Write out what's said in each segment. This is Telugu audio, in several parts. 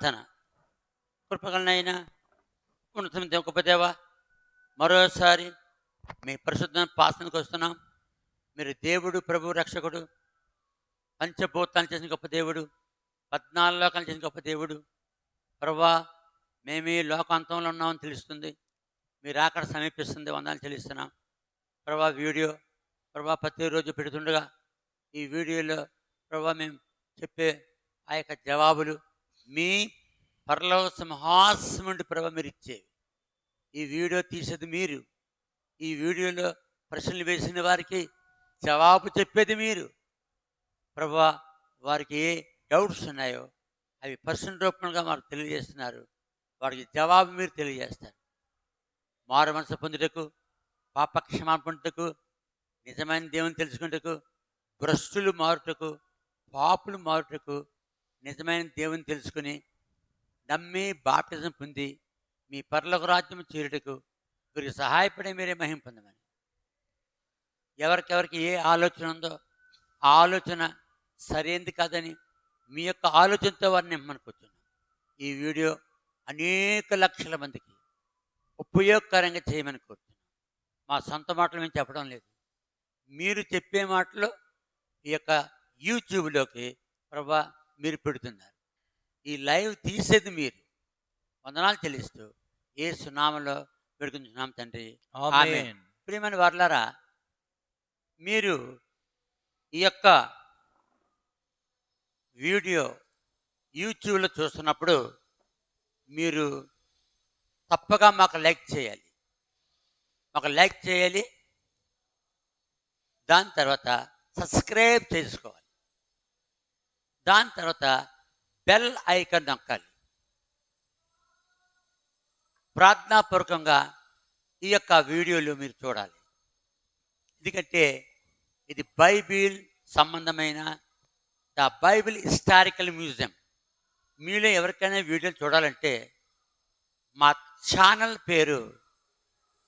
ప్రార్థన కృపగలనైనా ఉన్నతమైన గొప్పదేవ మరోసారి మీ పరిశుద్ధ పాసనకు వస్తున్నాం. మీరు దేవుడు ప్రభు రక్షకుడు పంచభూతాలు చేసిన గొప్ప దేవుడు పద్నాలుగు లోకాలు చేసిన గొప్ప దేవుడు. ప్రభా మేము ఈ లోకాంతంలో ఉన్నామని తెలుస్తుంది. మీరు అక్కడ సమీపిస్తుంది వందాలు చెల్లిస్తున్నాం. ప్రభా వీడియో ప్రభా ప్రతిరోజు పెడుతుండగా ఈ వీడియోలో ప్రభా మేము చెప్పే ఆ యొక్క జవాబులు మీ పరలోక సింహాసనం ప్రభ ప్రభా మీరు ఇచ్చేవి ఈ వీడియో తీసేది మీరు. ఈ వీడియోలో ప్రశ్నలు వేసిన వారికి జవాబు చెప్పేది మీరు. ప్రభా వారికి ఏ డౌట్స్ ఉన్నాయో అవి పర్సన్ రూపంగా మాకు తెలియజేస్తున్నారు. వారికి జవాబు మీరు తెలియజేస్తారు. మారు మనసు పొందుటకు పాప క్షమాపణకు నిజమైన దేవుని తెలుసుకుంటకు భ్రష్టులు మారుటకు పాపులు మారుటకు నిజమైన దేవుని తెలుసుకుని నమ్మి బాప్టిజం పొంది మీ పర్లకు రాజ్యం చేరుటకు వీరికి సహాయపడే మీరే మహిం పొందమని. ఎవరికెవరికి ఏ ఆలోచన ఉందో ఆ ఆలోచన సరైనది కాదని మీ యొక్క ఆలోచనతో వారిని నిమ్మనుకుంటున్నాం ఈ వీడియో అనేక లక్షల మందికి ఉపయోగకరంగా చేయమని కోరుతున్నాం. మా సొంత మాటలు మేము చెప్పడం లేదు. మీరు చెప్పే మాటలు ఈ యొక్క యూట్యూబ్లోకి ప్రభా మీరు పెడుతున్నారు. ఈ లైవ్ తీసేది మీరు. వందనాలు చెల్లిస్తూ ఏ సునామలో పెడుకుంటున్నాం తండ్రి. ప్రియమైన వర్లారా మీరు ఈ యొక్క వీడియో యూట్యూబ్లో చూస్తున్నప్పుడు మీరు తప్పగా మాకు లైక్ చేయాలి. మాకు లైక్ చేయాలి. దాని తర్వాత సబ్స్క్రైబ్ చేసుకోవాలి. దాని తర్వాత బెల్ ఐకన్ నొక్కాలి. ప్రార్థనాపూర్వకంగా ఈ యొక్క వీడియోలు మీరు చూడాలి. ఎందుకంటే ఇది బైబిల్ సంబంధమైన ద బైబిల్ హిస్టారికల్ మ్యూజియం. మీలో ఎవరికైనా వీడియోలు చూడాలంటే మా ఛానల్ పేరు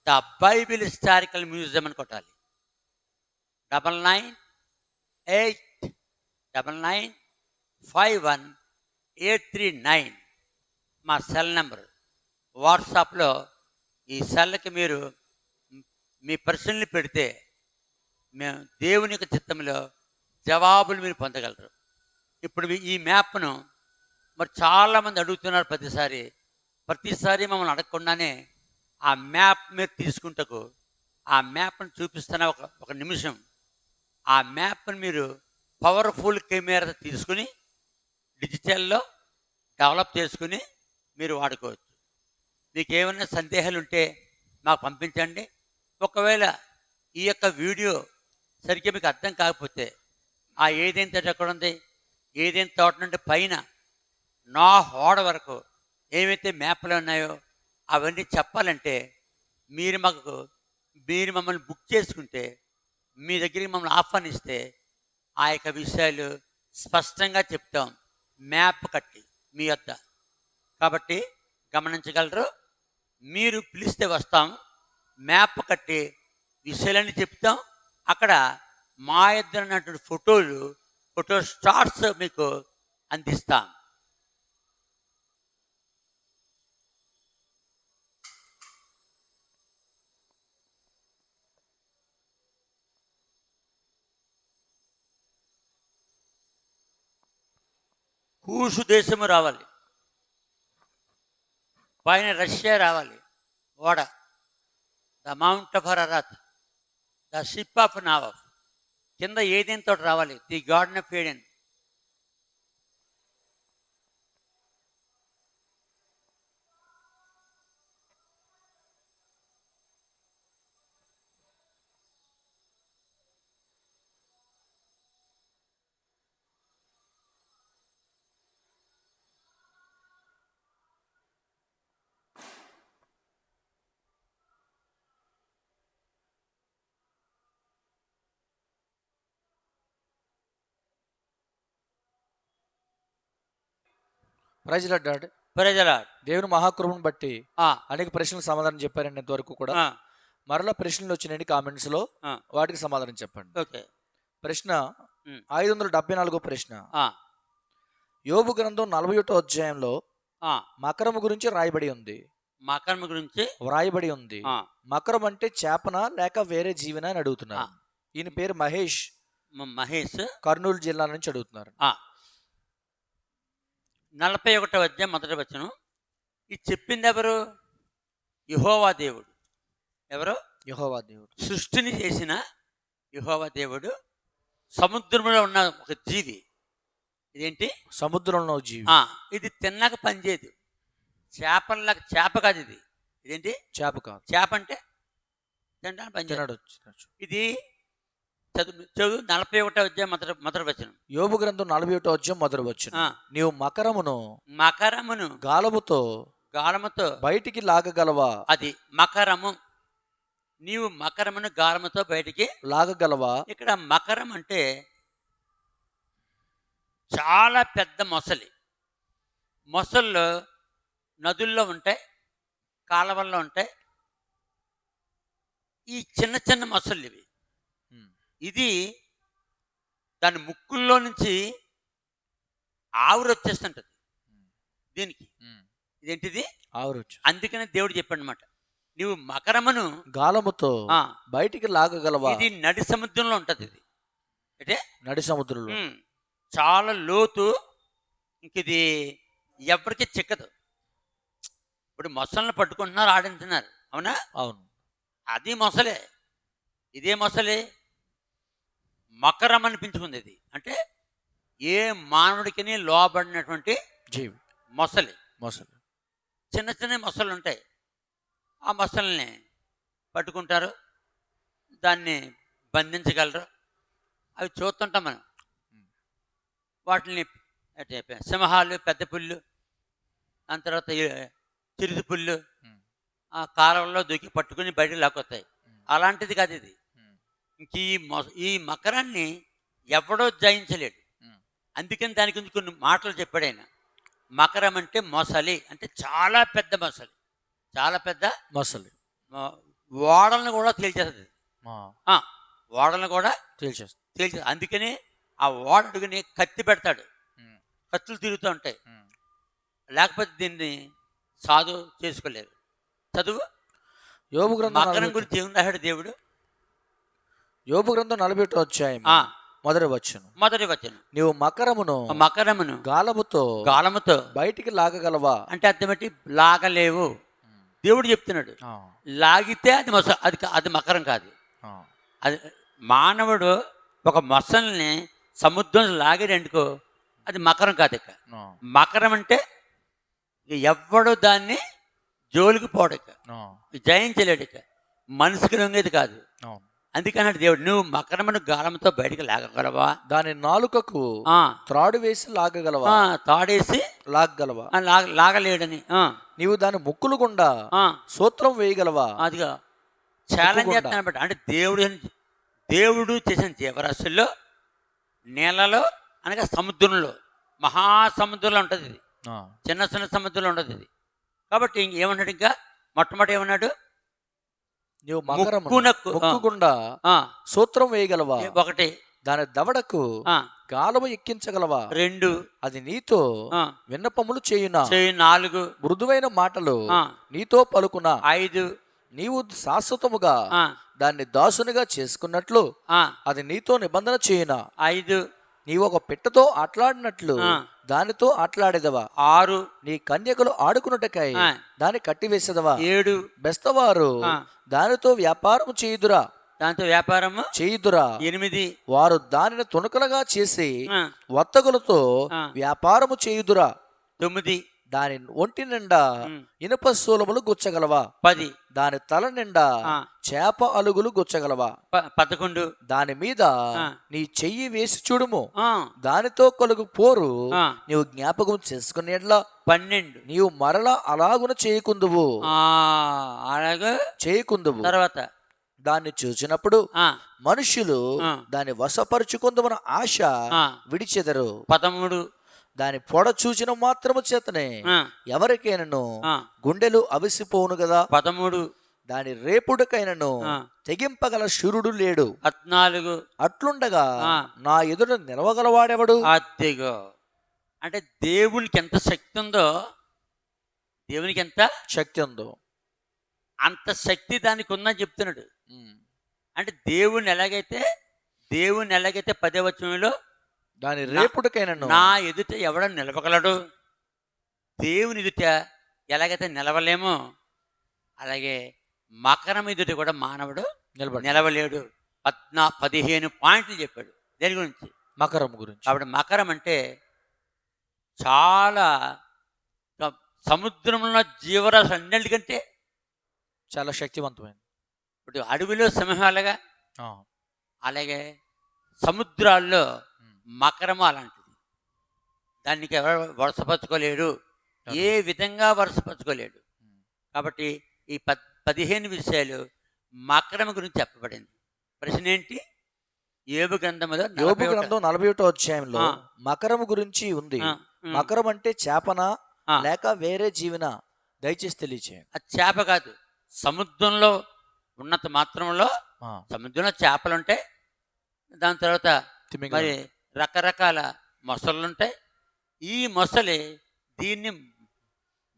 ద బైబిల్ హిస్టారికల్ మ్యూజియం అని కొట్టాలి. Double nine eight double nine five one eight three nine మా సెల్ నెంబర్. వాట్సాప్లో ఈ సెల్కి మీరు మీ ప్రశ్నలు పెడితే మేము దేవుని యొక్క చిత్తంలో జవాబులు మీరు పొందగలరు. ఇప్పుడు మీ- ఈ మ్యాప్ను మరి చాలామంది అడుగుతున్నారు ప్రతిసారి. ప్రతిసారి మమ్మల్ని అడగకుండానే ఆ మ్యాప్ మీరు తీసుకుంటకు ఆ మ్యాప్ను చూపిస్తున్న ఒక ఒక నిమిషం. ఆ మ్యాప్ను మీరు పవర్ఫుల్ కెమెరా తీసుకుని డిజిటల్లో డెవలప్ చేసుకుని మీరు వాడుకోవచ్చు. మీకు ఏమైనా సందేహాలు ఉంటే మాకు పంపించండి. ఒకవేళ ఈ యొక్క వీడియో సరిగ్గా మీకు అర్థం కాకపోతే ఆ ఏదైనా తోట ఎక్కడ ఉంది ఏదైనా తోట నుండి పైన నా హోడ వరకు ఏమైతే మ్యాప్లు ఉన్నాయో అవన్నీ చెప్పాలంటే మీరు మాకు మీరు మమ్మల్ని బుక్ చేసుకుంటే మీ దగ్గరికి మమ్మల్ని ఆహ్వానిస్తే ఆ యొక్క విషయాలు స్పష్టంగా చెప్తాం. మ్యాప్ కట్టి మీ వద్ద కాబట్టి గమనించగలరు మీరు పిలిస్తే వస్తాం మ్యాప్ కట్టి విషయాలని చెప్తాం. అక్కడ మా ఇద్దరు ఉన్నటువంటి ఫోటోలు ఫోటో స్టార్స్ మీకు అందిస్తాం. కూసు దేశము రావాలి. పైన రష్యా రావాలి. ఓడ. The Mount of Ararat. The ship of నావఫ్ కింద ఏదైనా తోటి రావాలి. The garden of Eden praise God ప్రజల దేవుని మహాకృపను బట్టి అనేక ప్రశ్నలకు సమాధానం చెప్పారండి ఇంతవరకు కూడా. మరలా ప్రశ్నలు వచ్చినాయండి కామెంట్స్లో. వాటికి సమాధానం చెప్పండి. ఓకే. ప్రశ్న. ఐదు వందల డెబ్బై నాలుగో ప్రశ్న. యోబు గ్రంథం నలభై ఒకటో అధ్యాయంలో మకరము గురించి రాయబడి ఉంది. మకరం గురించి? వ్రాయబడి ఉంది. మకరం అంటే చేపన లేక వేరే జీవన అని అడుగుతున్నారు. ఈయన పేరు మహేష్. మహేష్? కర్నూలు జిల్లా నుంచి అడుగుతున్నారు. నలభై ఒకటో అధ్యాయం మొదటి వచనం. ఇది చెప్పింది ఎవరు? యహోవా దేవుడు. ఎవరు? యెహోవా దేవుడు. సృష్టిని చేసిన యహోవా దేవుడు. సముద్రంలో ఉన్న ఒక జీవి. ఇదేంటి? సముద్రంలో జీవి. ఇది తిన్నాక పనిచేయదు. చేపల్లాగా చేప కాదు ఇది. ఇదేంటి? చేప కాదు. చేప అంటే తినడానికి తినచ్చు. ఇది చదువు చదువు నలభై ఒకటో అధ్యాయం మొదటి మొదటి వచనం. యోబు గ్రంథం నలభై ఒకటో అధ్యాయం మొదలు వచ్చిన ఆ, నీవు మకరమును మకరమును గాలముతో గాలముతో బయటికి లాగగలవా? అది మకరము. నీవు మకరమును గాలముతో బయటికి లాగగలవా? ఇక్కడ మకరం అంటే చాలా పెద్ద మొసలి. మొసళ్ళు నదుల్లో ఉంటాయి కాలవల్లో ఉంటాయి. ఈ చిన్న చిన్న మొసళ్ళు ఇవి ఇది దాని ముక్కుల్లో నుంచి ఆవిరి వచ్చేస్తుంటది. దీనికి. ఇదేంటిది? ఆవురొచ్చు అందుకనే దేవుడు చెప్పాడు అనమాట నువ్వు మకరమును గాలముతో బయటికి లాగగలవా? ఇది నడి సముద్రంలో ఉంటది ఇది. అంటే నడి సముద్రంలో. చాలా లోతు ఇంక ఇది ఎవరికి చిక్కదు. ఇప్పుడు మొసలను పట్టుకుంటున్నారు ఆడింటున్నారు. అవునా? అవును. అది మొసలే. ఇదే మొసలే. మకరం అనిపించుకుంది ఇది. అంటే ఏ మానవుడికి లోబడినటువంటి జీవి మొసలి. మొసలు. చిన్న చిన్న మొసలు ఉంటాయి. ఆ మొసల్ని పట్టుకుంటారు. దాన్ని బంధించగలరు. అవి చూస్తుంటాం మనం. వాటిని అంటే సింహాలు పెద్ద పుల్లు దాని తర్వాత ఈ చిరుత పుల్లు ఆ కాలంలో దూకి పట్టుకుని బయటకు లాక్కొస్తాయి. అలాంటిది కాదు ఇది. ఇంక ఈ మొ ఈ మకరాన్ని ఎవడో జయించలేడు. అందుకని దాని గురించి కొన్ని మాటలు చెప్పాడు ఆయన. మకరం అంటే మొసలి అంటే చాలా పెద్ద మొసలి. చాలా పెద్ద మొసలి. ఓడలను కూడా తేల్చేస్తుంది. ఓడలను కూడా తేల్చేస్తా తేల్చేది అందుకని ఆ ఓడ అడుగుని కత్తి పెడతాడు. కత్తులు తిరుగుతూ ఉంటాయి. లేకపోతే దీన్ని సాధు చేసుకోలేరు. చదువు? గ్రంథం మకరం గురించి ఏం రాశాడు దేవుడు? యోబు గ్రంథం నలభై ఒకటో అధ్యాయం మొదటి వచ్చును మొదటి వచనం. నీవు మకరమును మకరమును గాలముతో గాలముతో బయటికి లాగగలవా? అంటే అర్థమేంటి లాగలేవు. దేవుడు చెప్తున్నాడు. లాగితే అది మొస అది అది మకరం కాదు. అది మానవుడు ఒక మొసల్ని సముద్రం లాగాడనుకో అది మకరం కాదు ఇక. మకరం అంటే ఇక ఎవ్వడు దాన్ని జోలికి పోడు ఇక. ఆ, జయించలేడు ఇక. మనసుకి లొంగేది కాదు. అందుకన్నాడు దేవుడు నువ్వు మకరమును గాలంతో బయటికి లాగగలవా? దాని నాలుకకు ఆ, త్రాడు వేసి లాగగలవా? ఆ, తాడేసి లాగగలవా? లాగలేడని నీవు దాని ముక్కులు గుండా సూత్రం వేయగలవా? అదిగా ఛాలెంజ్. చేస్తాను బట్టి అంటే దేవుడు దేవుడు చేసిన జీవరాశుల్లో నీళ్ళలో అనగా సముద్రంలో మహాసముద్రంలో ఉంటుంది ఇది. చిన్న చిన్న సముద్రంలో ఉండదు ఇది. కాబట్టి ఏమన్నాడు ఇంకా? మొట్టమొదటి ఏమన్నాడు? నీవు సూత్రం వేయగలవా? ఒకటి. దాని దవడకు ఆ, గాలము ఎక్కించగలవా? రెండు. అది నీతో విన్నపములు చేయునా? చేయి నాలుగు. మృదువైన మాటలు నీతో పలుకునా? ఐదు. నీవు శాశ్వతముగా ఆ, దాన్ని దాసునిగా చేసుకున్నట్లు ఆ, అది నీతో నిబంధన చేయునా? ఐదు. నీవు ఒక పిట్టతో ఆటలాడినట్లు. దానితో ఆటలాడేదవా? ఆరు. నీ కన్యకలు ఆడుకున్నటకై ఆ. దాన్ని కట్టివేసేదవా? ఏడు. బెస్తవారు. దానితో వ్యాపారం చేయుదురా. దాంతో వ్యాపారము చేయుదురా. ఎనిమిది. వారు దానిని తునకలుగా చేసి వర్తకులతో. వ్యాపారము చేయుదురా. తొమ్మిది. దాని ఒంటి నిండా ఇనుప శూలములు గుచ్చగలవా? పది. దాని తల నిండా చేప అలుగులు గుచ్చగలవా? పదకొండు. దాని మీద. నీ చెయ్యి వేసి చూడుము. దానితో కలుగు పోరు. నీవు జ్ఞాపకం చేసుకునేట్లా పన్నెండు. నీవు మరలా అలాగున చేయకుందువు. ఆ, అలాగే? చేయకుందువు. తర్వాత? దాన్ని చూసినప్పుడు మనుషులు. దాన్ని వశపరుచుకుందుమన్న ఆశ విడిచెదరు. పదమూడు. దాని పొడ చూచిన మాత్రము చేతనే ఎవరికైనను గుండెలు అవిసిపోవును కదా? పదమూడు. దాని రేపుడుకైనను తెగింపగల శూరుడు లేడు. పద్నాలుగు. అట్లుండగా. నా ఎదుట నిలవగలవాడెవడు? అంటే దేవునికి ఎంత శక్తి ఉందో దేవునికి ఎంత శక్తి ఉందో అంత శక్తి దానికి ఉందని చెప్తున్నాడు. అంటే దేవుని ఎలాగైతే దేవుని ఎలాగైతే పదే వచనంలో దాని రేపుడికైనను నా ఎదుట ఎవడ నిలవగలడు దేవుని ఎదుట ఎలాగైతే నిలవలేమో అలాగే మకరం ఎదుట కూడా మానవుడు నిలబడి నిలవలేడు. పద్నా పదిహేను పాయింట్లు చెప్పాడు దేని గురించి? మకరం గురించి. కాబట్టి మకరం అంటే చాలా సముద్రంలో జీవరాశి అన్నిటికంటే చాలా శక్తివంతమైనది. ఇప్పుడు అడవిలో సింహాలుగా. అలాగే సముద్రాల్లో. మకరము అలాంటిది దానికి ఎవరు వరుసపరచుకోలేడు ఏ విధంగా వరుసపరచుకోలేడు. కాబట్టి ఈ పద్ పదిహేను విషయాలు మకరం గురించి చెప్పబడింది ప్రశ్న ఏంటి ఏబు గ్రంథములో యోబు గ్రంథం నలభై ఒకటో అధ్యాయంలో. మకరము గురించి ఉంది. మకరం అంటే చేపన. లేక వేరే జీవన దయచేసి తెలియచేయండి అది చేప కాదు సముద్రంలో ఉన్నంత మాత్రంలో సముద్రంలో చేపలు ఉంటాయి దాని తర్వాత. మరి రకరకాల మొసళ్ళు ఉంటాయి ఈ మొసలి దీన్ని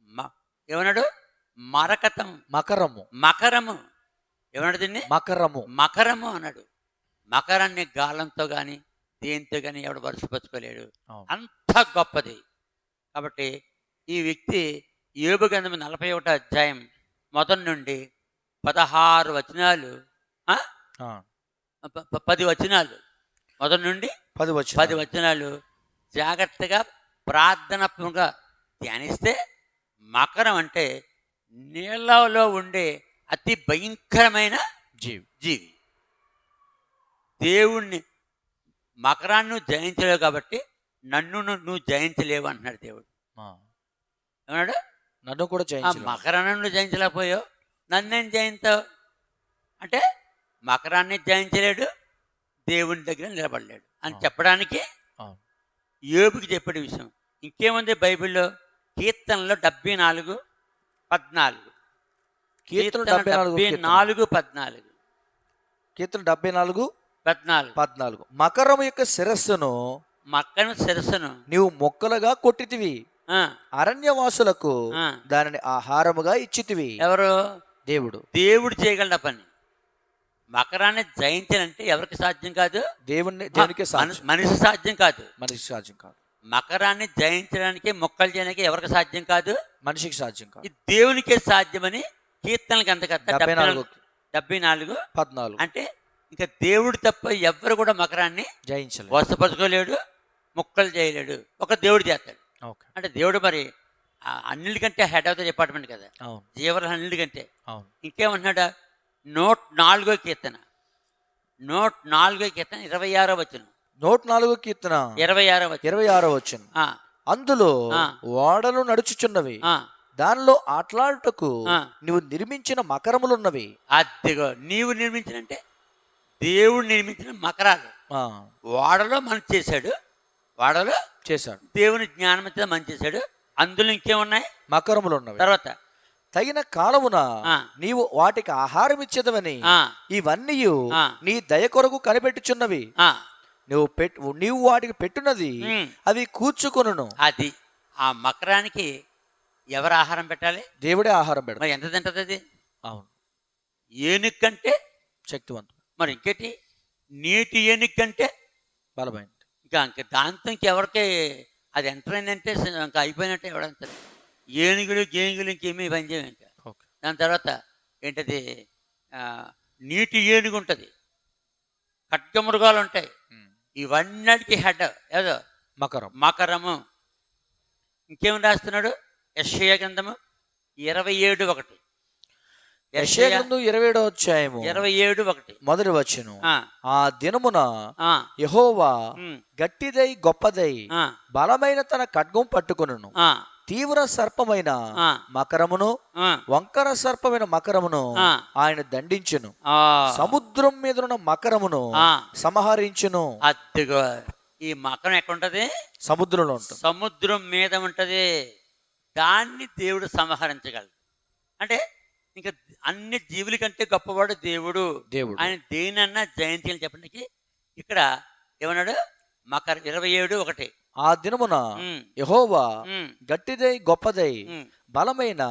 మ- ఏమన్నాడు? మరకతం. మకరము. మకరము. ఏమన్నాడు దీన్ని? మకరము. మకరము అన్నాడు. మకరాన్ని గాలంతో కానీ దేంతో కానీ ఎవడు వరుసపరచుకోలేడు. అంత గొప్పది. కాబట్టి ఈ వ్యక్తి ఏబు గంధం నలభై ఒకటో అధ్యాయం మొదటి నుండి పదహారు వచనాలు పది వచనాలు. మొదటి నుండి పది వచ్చి పది వచనాలు. జాగ్రత్తగా ప్రార్థనగా ధ్యానిస్తే మకరం అంటే నీళ్ళలో ఉండే అతి భయంకరమైన జీవి. జీవి. దేవుణ్ణి మకరాన్ని నువ్వు జయించలేవు కాబట్టి నన్ను నువ్వు జయించలేవు అంటున్నాడు దేవుడు. ఏమన్నాడు? నన్ను కూడా ఆ జయించలేవు. మకరాన్ని నువ్వు జయించలేకపోయావు. నన్నేం జయించావు? అంటే మకరాన్ని జయించలేడు. దేవుని దగ్గర నిలబడలేడు. అని. చెప్పడానికి. ఏబుకి చెప్పే విషయం. ఇంకేముంది బైబిల్లో? కీర్తనలో డెబ్బై నాలుగు పద్నాలుగు. కీర్తన డెబ్బై నాలుగు పద్నాలుగు. కీర్తన డెబ్బై నాలుగు పద్నాలుగు. పద్నాలుగు. మకరము యొక్క శిరస్సును మక్కను శిరస్సును నీవు మొక్కలుగా కొట్టితివి. అరణ్యవాసులకు. దానిని ఆహారముగా ఇచ్చితివి. ఎవరు? దేవుడు. దేవుడు చేయగలడ పని. మకరాన్ని జయించాలంటే ఎవరికి సాధ్యం కాదు? దేవుని దేవునికి మనిషి సాధ్యం కాదు. మనిషికి సాధ్యం కాదు. మకరాన్ని జయించడానికి మొక్కలు చేయడానికి ఎవరికి సాధ్యం కాదు? మనిషికి సాధ్యం కాదు. ఇది దేవునికే సాధ్యమని కీర్తనలకు అంతకత్త డెబ్బై డెబ్బై నాలుగు. పద్నాలుగు. అంటే ఇంకా దేవుడు తప్ప ఎవ్వరు కూడా మకరాన్ని జయించలేదు. వసపరచుకోలేడు ముక్కలు చేయలేడు. ఒక దేవుడు చేస్తాడు. అంటే దేవుడు మరి అన్నిటికంటే హెడ్ ఆఫ్ ద డిపార్ట్మెంట్ కదా. జీవన అన్నిటికంటే ఇంకేమంటున్నాడా? నూట నాలుగో కీర్తన. నూట నాలుగో కీర్తన ఇరవై ఆరో వచనం. నూట నాలుగు కీర్తన. ఇరవై ఆరో ఇరవై ఆరో వచ్చిన అందులో. ఓడలు నడుచుచున్నవి. ఆ, దానిలో ఆటలాడుటకు ఆ. నువ్వు నిర్మించిన మకరములున్నవి. అదిగో నీవు నిర్మించినంటే దేవుడు నిర్మించిన మకరాలు. వాడలో మనం చేశాడు. వాడలో చేశాడు. దేవుని జ్ఞానంతో మనం చేశాడు. అందులో ఇంకేమున్నాయి? మకరములు ఉన్నవి తర్వాత తగిన కాలమున. నీవు వాటికి ఆహారం ఇచ్చేదవని ఇవన్నీ. నీ దయ కొరకు కనిపెట్టుచున్నవి. ఆ, నువ్వు పెట్టు నీవు వాటికి పెట్టున్నది. అవి కూర్చుకొనును. అది ఆ మకరానికి ఎవరు ఆహారం పెట్టాలి? దేవుడే ఆహారం మరి ఎంత తింటది అది? అవును. ఏనుకంటే శక్తివంతుడు. మరి ఇంకేటి? నీటి ఏనుకంటే బలమైన ఇంకా ఇంకా దాంతో ఇంకెవరికి అది ఎంటర్ అయిందంటే ఇంకా అయిపోయినట్టే ఎవడంత ఏనుగులు గేనుగులు ఇంకేమీ పని చేయవు ఇంకా దాని తర్వాత ఏంటది? ఆ, నీటి ఏనుగు ఉంటుంది. ఖడ్గమృగాలు ఉంటాయి. ఇవన్నిటికీ హెడ్ ఏదో? మకరం. మకరము. ఇంకేం రాస్తున్నాడు? యశ్య గ్రంథము ఇరవై ఏడు ఒకటి. యెషయాగ్రంథం ఇరవై ఏడో అధ్యాయము. ఇరవై ఏడు ఒకటి. మొదటి వచ్చును ఆ, దినమున ఆ, యహోవా గట్టిదై గొప్పదై బలమైన తన ఖడ్గం పట్టుకును ఆ, తీవ్ర సర్పమైన. మకరమును వంకర సర్పమైన మకరమును. ఆయన దండించును. ఆ. సముద్రం మీదనున్న మకరమును ఆ. సంహరించును. అద్దుగో ఈ మకరం ఎక్కడ ఉంటది సముద్రంలో ఉంటుంది. సముద్రం మీద ఉంటది. దాన్ని దేవుడు సంహరించగలడు. అంటే ఇంకా అన్ని జీవుల కంటే గొప్పవాడు దేవుడు. దేవుడు. ఆయన దేనన్నా జయంతి అని చెప్పడానికి ఇక్కడ ఏమన్నాడు? మకర ఇరవై ఏడు ఒకటి. ఆ దినమున యహోవా గట్టిదై గొప్పదై. బలమైన.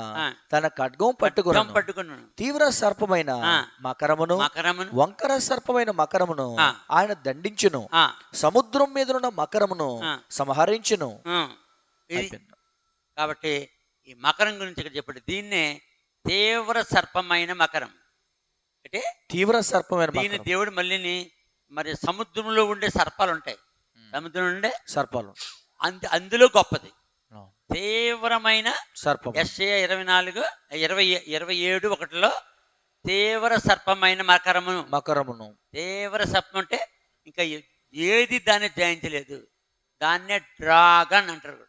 తన ఖడ్గం పట్టుకుని తీవ్ర సర్పమైన. మకరమును మకరమును వంకర సర్పమైన మకరమును. ఆయన దండించును సముద్రం మీదనున్న మకరమును ఆ. సంహరించును. కాబట్టి ఈ మకరం గురించి ఇక్కడ చెప్పండి దీన్నే తీవ్ర సర్పమైన మకరం అంటే తీవ్ర సర్పమైన దీని. దేవుడు మళ్ళీని మరి సముద్రంలో ఉండే సర్పాలు ఉంటాయి సముద్రం సర్పాలు. అందు అందులో గొప్పది. తీవ్రమైన సర్పం ఎస్ఏ ఇరవై నాలుగు ఇరవై ఇరవై ఏడు ఒకటిలో తీవ్ర సర్పమైన మకరమును. మకరమును. తీవ్ర సర్పం అంటే ఇంకా ఏది దాన్ని జయించలేదు. దాన్నే డ్రాగన్ అంటారు.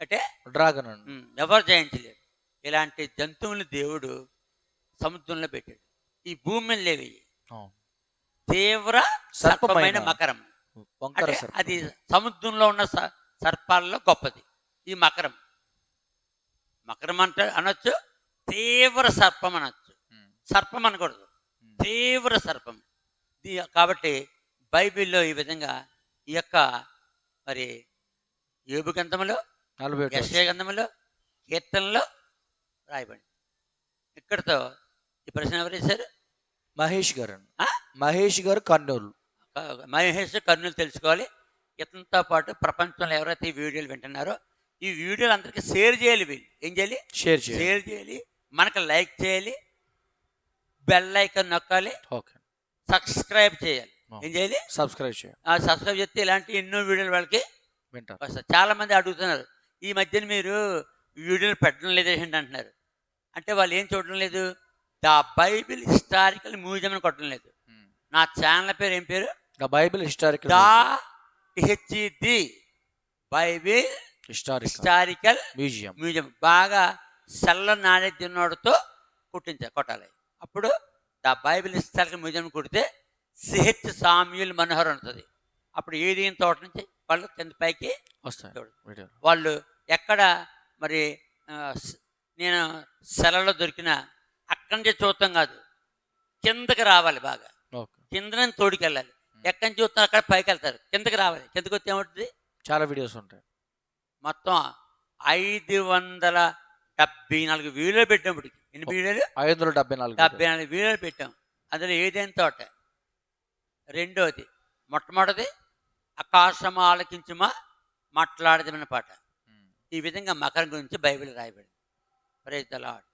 అంటే డ్రాగన్ ఎవరు జయించలేరు ఇలాంటి జంతువులు దేవుడు సముద్రంలో పెట్టాడు. ఈ భూమి మీద లేవి. తీవ్ర సర్పమైన సర్పమైన మకరం వంకర అంటే అది సముద్రంలో ఉన్న సర్పాల్లో గొప్పది. ఈ మకరం. మకరం అంటే అనొచ్చు తీవ్ర సర్పం అనొచ్చు. సర్పం అనకూడదు. తీవ్ర సర్పం. దీ- కాబట్టి బైబిల్లో ఈ విధంగా ఈ యొక్క మరి ఏబు గ్రంథములో నలభై యశ్య గ్రంథములో కీర్తనలో రాయబడి ఇక్కడతో ఈ ప్రశ్న ఎవరు వేశారు? మహేష్ గారు? మహేష్ గారు కర్నూలు. మహేష్ కర్నూలు తెలుసుకోవాలి. ఇతనితో పాటు ప్రపంచంలో ఎవరైతే ఈ వీడియోలు వింటున్నారో ఈ వీడియోలు అందరికీ షేర్ చేయాలి వీళ్ళు. ఏం చేయాలి? షేర్ షేర్ చేయాలి. మనకు లైక్ చేయాలి. బెల్ ఐకాన్ నొక్కాలి. ఓకే. సబ్స్క్రైబ్ చేయాలి. ఏం చేయాలి? సబ్స్క్రైబ్ చేయండి ఆ సబ్స్క్రైబ్ చేస్తే ఇలాంటి ఎన్నో వీడియోలు వాళ్ళకి వింటారు చాలా మంది అడుగుతున్నారు ఈ మధ్యన మీరు వీడియోలు పెట్టడం లేదు ఏంటి అంటున్నారు. అంటే వాళ్ళు ఏం చూడడం లేదు? ద బైబిల్ హిస్టారికల్ మ్యూజియం అని కొట్టడం లేదు. నా ఛానల్ పేరు ఏం పేరు? Bible historical the HD Bible historical historical museum. Museum. బాగా సెల్ల నాణ్యతతో కుట్టించాలి కొట్టాలి. అప్పుడు ద బైబిల్ హిస్టారికల్ మ్యూజియం కుడితే సిహెచ్ సామ్యుల్ మనోహర్ ఉంటుంది. అప్పుడు ఏది తోట నుంచి వాళ్ళు కింద పైకి. వీడియో వాళ్ళు ఎక్కడ మరి ఆ, నేను సెలలో దొరికిన అక్కడి నుంచి చూస్తాం కాదు. కిందకి రావాలి బాగా. కింద తోడికెళ్ళాలి. ఎక్కడి నుంచి చూస్తాం అక్కడ పైకి వెళ్తారు. కిందకి రావాలి. కిందకి వస్తే ఏమవుతుంది? చాలా వీడియోస్ ఉంటాయి. మొత్తం ఐదు వందల డెబ్బై నాలుగు వీడియోలు పెట్టినప్పటికి ఎన్ని వీడియోలు? ఐదు వందల డెబ్బై నాలుగు డెబ్బై నాలుగు వీడియోలు పెట్టాం. అందులో ఏదైనా తోట. రెండోది మొట్టమొదటిది ఆకాశం ఆలకించుమా మాట్లాడదమైన పాట. ఈ విధంగా మకరం గురించి బైబిల్ రాయబడింది. Praise the lord